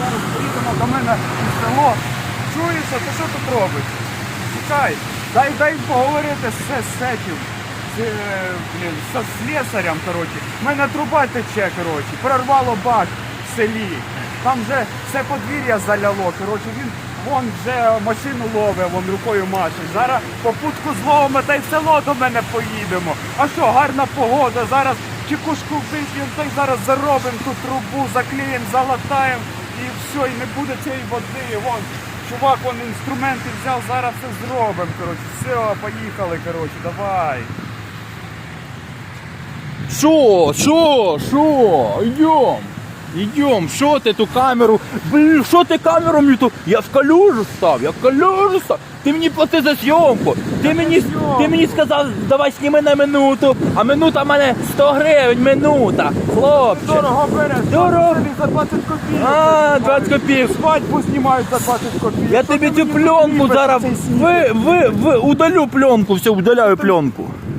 зараз поїдемо до мене в село. Чуєшся, ти що тут робиш? Чекай, дай дай поговорити з, цим, з, е, блін, з слесарем, коротше. У мене труба тече, коротше, прорвало бак в селі. Там вже все подвір'я заляло, коротше, він вон вже машину ловить, вон рукою машить. Зараз попутку зловимо та й в село до мене поїдемо. А що, гарна погода, зараз чекушку вип'ємо, та й зараз заробимо ту трубу, заклеїмо, залатаємо і все, і не буде цієї води. Вон, чувак, вон інструменти взяв, зараз все зробимо. Коротше, все, поїхали, коротше, давай. Що? Що? Що? Йдем. Йдем, що ти ту камеру? Блін, що ти камеру мені ту? Я в калюжу став, я в калюжу став. Ти мені плати за зйомку. Ти мені, ти мені сказав, давай сніми на минуту, а минута в мене 100 гривень, минута. Хлопче. Дорого береш, Дорого. за 20 копійок. А, 20 копійок. Свадьбу знімають за 20 копійок. Я тобі цю пленку зараз ви, ви, ви, удалю пленку, все, удаляю пленку.